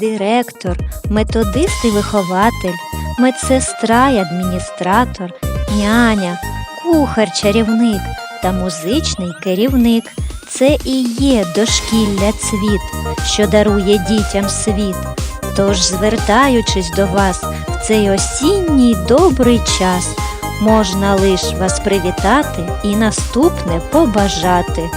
Директор, методист і вихователь, медсестра і адміністратор, няня, кухар-чарівник та музичний керівник це і є дошкілля цвіт, що дарує дітям світ. Тож, звертаючись до вас в цей осінній добрий час можна лиш вас привітати і наступне побажати.